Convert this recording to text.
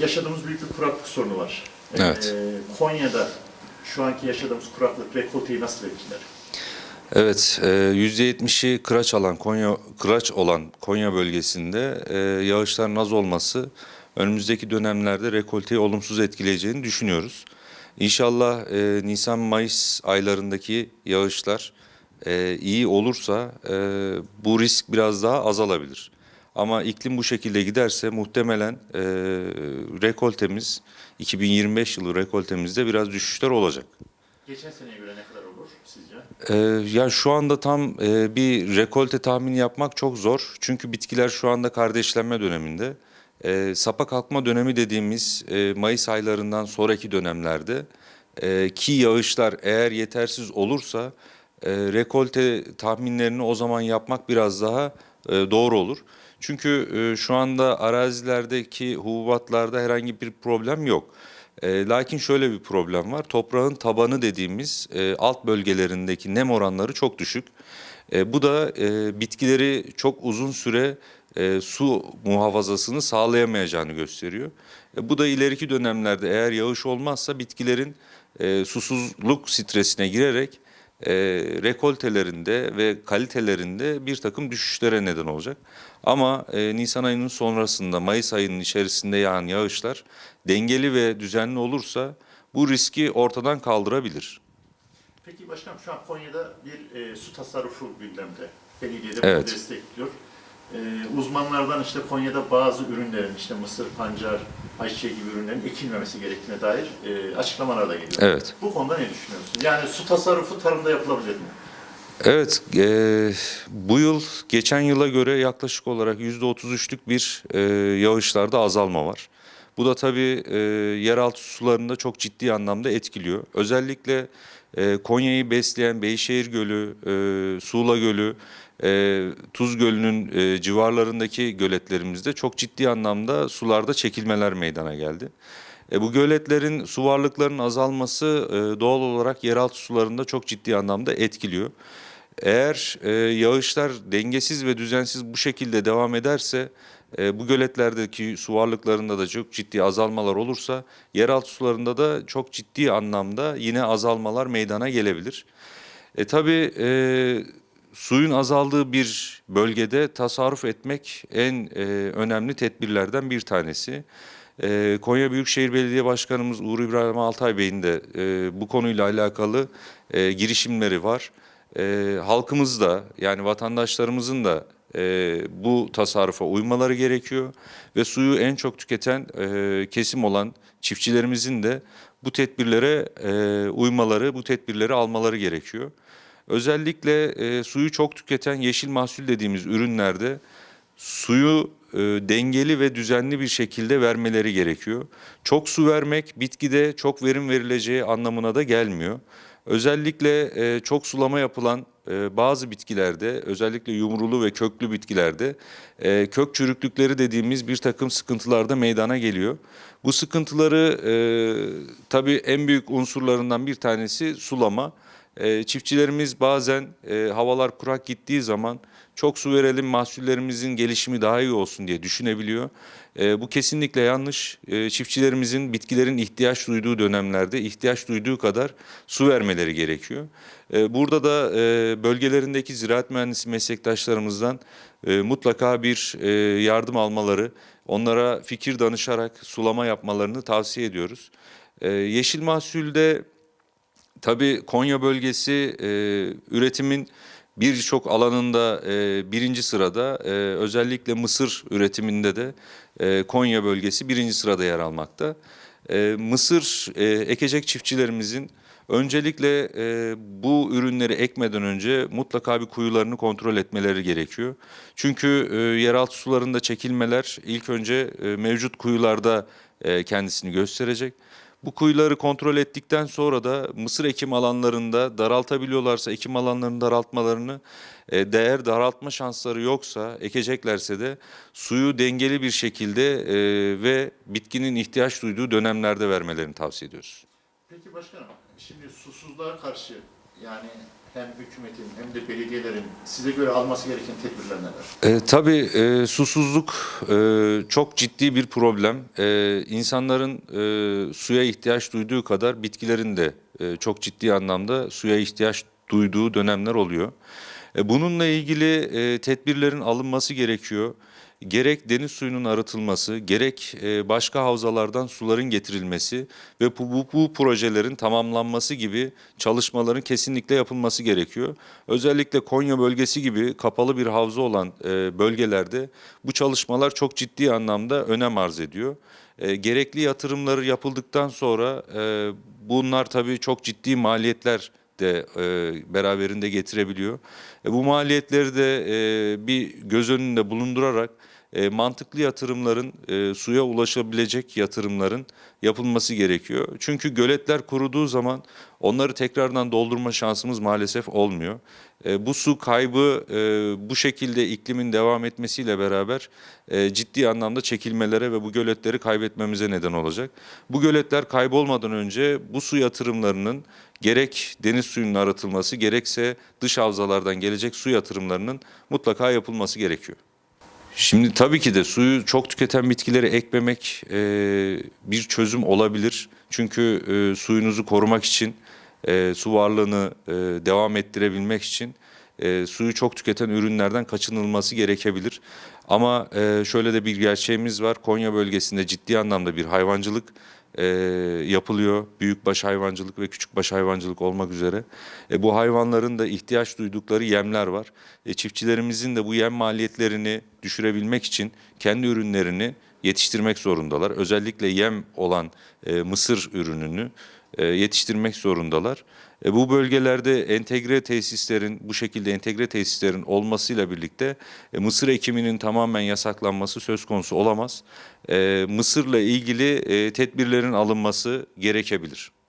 yaşadığımız büyük bir kuraklık sorunu var. Evet. Ee, Konya'da şu anki yaşadığımız kuraklık rekolteyi nasıl etkiler? Evet, e, %70'i kıraç alan Konya kıraç olan Konya bölgesinde e, yağışların az olması önümüzdeki dönemlerde rekolteyi olumsuz etkileyeceğini düşünüyoruz. İnşallah e, Nisan-Mayıs aylarındaki yağışlar e, iyi olursa e, bu risk biraz daha azalabilir. Ama iklim bu şekilde giderse muhtemelen e, rekoltemiz 2025 yılı rekoltemizde biraz düşüşler olacak. Geçen seneye göre ne kadar olur sizce? Ee, ya şu anda tam e, bir rekolte tahmini yapmak çok zor. Çünkü bitkiler şu anda kardeşlenme döneminde. Ee, sapa kalkma dönemi dediğimiz e, Mayıs aylarından sonraki dönemlerde e, ki yağışlar eğer yetersiz olursa e, rekolte tahminlerini o zaman yapmak biraz daha e, doğru olur. Çünkü e, şu anda arazilerdeki hububatlarda herhangi bir problem yok. E, lakin şöyle bir problem var. Toprağın tabanı dediğimiz e, alt bölgelerindeki nem oranları çok düşük. E, bu da e, bitkileri çok uzun süre e, su muhafazasını sağlayamayacağını gösteriyor. E, bu da ileriki dönemlerde eğer yağış olmazsa bitkilerin e, susuzluk stresine girerek e, rekoltelerinde ve kalitelerinde bir takım düşüşlere neden olacak. Ama e, Nisan ayının sonrasında Mayıs ayının içerisinde yağan yağışlar dengeli ve düzenli olursa bu riski ortadan kaldırabilir. Peki başkanım şu an Konya'da bir e, su tasarrufu gündemde. Belediye de Evet. bunu destekliyor. E, uzmanlardan işte Konya'da bazı ürünlerin işte mısır, pancar, ayçiçeği gibi ürünlerin ekilmemesi gerektiğine dair e, açıklamalar da geliyor. Evet. Bu konuda ne düşünüyorsun? Yani su tasarrufu tarımda yapılabilir mi? Evet, e, bu yıl geçen yıla göre yaklaşık olarak %33'lük bir e, yağışlarda azalma var. Bu da tabii e, yeraltı sularını da çok ciddi anlamda etkiliyor. Özellikle e, Konya'yı besleyen Beyşehir Gölü, e, Suğla Gölü, e, Tuz Gölü'nün e, civarlarındaki göletlerimizde çok ciddi anlamda sularda çekilmeler meydana geldi. E, bu göletlerin su varlıklarının azalması e, doğal olarak yeraltı sularında çok ciddi anlamda etkiliyor. Eğer e, yağışlar dengesiz ve düzensiz bu şekilde devam ederse e, bu göletlerdeki su varlıklarında da çok ciddi azalmalar olursa yeraltı sularında da çok ciddi anlamda yine azalmalar meydana gelebilir. E tabii e, suyun azaldığı bir bölgede tasarruf etmek en e, önemli tedbirlerden bir tanesi. E, Konya Büyükşehir Belediye Başkanımız Uğur İbrahim Altay Bey'in de e, bu konuyla alakalı e, girişimleri var. E, halkımız da yani vatandaşlarımızın da e, bu tasarrufa uymaları gerekiyor ve suyu en çok tüketen e, kesim olan çiftçilerimizin de bu tedbirlere e, uymaları, bu tedbirleri almaları gerekiyor. Özellikle e, suyu çok tüketen yeşil mahsul dediğimiz ürünlerde suyu e, dengeli ve düzenli bir şekilde vermeleri gerekiyor. Çok su vermek bitkide çok verim verileceği anlamına da gelmiyor. Özellikle e, çok sulama yapılan e, bazı bitkilerde özellikle yumrulu ve köklü bitkilerde e, kök çürüklükleri dediğimiz bir takım sıkıntılar da meydana geliyor. Bu sıkıntıları e, tabii en büyük unsurlarından bir tanesi sulama. E, çiftçilerimiz bazen e, havalar kurak gittiği zaman çok su verelim mahsullerimizin gelişimi daha iyi olsun diye düşünebiliyor. E, bu kesinlikle yanlış. E, çiftçilerimizin bitkilerin ihtiyaç duyduğu dönemlerde ihtiyaç duyduğu kadar su vermeleri gerekiyor. E, burada da e, bölgelerindeki ziraat mühendisi meslektaşlarımızdan e, mutlaka bir e, yardım almaları, onlara fikir danışarak sulama yapmalarını tavsiye ediyoruz. E, yeşil mahsulde Tabii Konya bölgesi e, üretimin birçok alanında e, birinci sırada e, özellikle mısır üretiminde de e, Konya bölgesi birinci sırada yer almakta. E, mısır e, ekecek çiftçilerimizin öncelikle e, bu ürünleri ekmeden önce mutlaka bir kuyularını kontrol etmeleri gerekiyor. Çünkü e, yeraltı sularında çekilmeler ilk önce e, mevcut kuyularda e, kendisini gösterecek. Bu kuyuları kontrol ettikten sonra da mısır ekim alanlarında daraltabiliyorlarsa ekim alanlarını daraltmalarını, e, değer daraltma şansları yoksa ekeceklerse de suyu dengeli bir şekilde e, ve bitkinin ihtiyaç duyduğu dönemlerde vermelerini tavsiye ediyoruz. Peki başkanım, şimdi susuzluğa karşı yani hem hükümetin hem de belediyelerin size göre alması gereken tedbirler neler? E, tabii e, susuzluk e, çok ciddi bir problem. E, insanların e, suya ihtiyaç duyduğu kadar bitkilerin de e, çok ciddi anlamda suya ihtiyaç duyduğu dönemler oluyor. E, bununla ilgili e, tedbirlerin alınması gerekiyor. Gerek deniz suyunun arıtılması, gerek e, başka havzalardan suların getirilmesi ve bu, bu, bu projelerin tamamlanması gibi çalışmaların kesinlikle yapılması gerekiyor. Özellikle Konya bölgesi gibi kapalı bir havza olan e, bölgelerde bu çalışmalar çok ciddi anlamda önem arz ediyor. E, gerekli yatırımları yapıldıktan sonra bunlar tabii çok ciddi maliyetler de beraberinde getirebiliyor. Bu maliyetleri de bir göz önünde bulundurarak e, mantıklı yatırımların, e, suya ulaşabilecek yatırımların yapılması gerekiyor. Çünkü göletler kuruduğu zaman onları tekrardan doldurma şansımız maalesef olmuyor. E, bu su kaybı e, bu şekilde iklimin devam etmesiyle beraber e, ciddi anlamda çekilmelere ve bu göletleri kaybetmemize neden olacak. Bu göletler kaybolmadan önce bu su yatırımlarının gerek deniz suyunun arıtılması gerekse dış havzalardan gelecek su yatırımlarının mutlaka yapılması gerekiyor. Şimdi tabii ki de suyu çok tüketen bitkileri ekmemek e, bir çözüm olabilir. Çünkü e, suyunuzu korumak için, e, su varlığını e, devam ettirebilmek için e, suyu çok tüketen ürünlerden kaçınılması gerekebilir. Ama e, şöyle de bir gerçeğimiz var. Konya bölgesinde ciddi anlamda bir hayvancılık e, yapılıyor. Büyükbaş hayvancılık ve küçükbaş hayvancılık olmak üzere. E, bu hayvanların da ihtiyaç duydukları yemler var. E, çiftçilerimizin de bu yem maliyetlerini düşürebilmek için kendi ürünlerini yetiştirmek zorundalar. Özellikle yem olan e, mısır ürününü yetiştirmek zorundalar. E, bu bölgelerde entegre tesislerin, bu şekilde entegre tesislerin olmasıyla birlikte e, mısır ekiminin tamamen yasaklanması söz konusu olamaz. E, mısırla ilgili e, tedbirlerin alınması gerekebilir.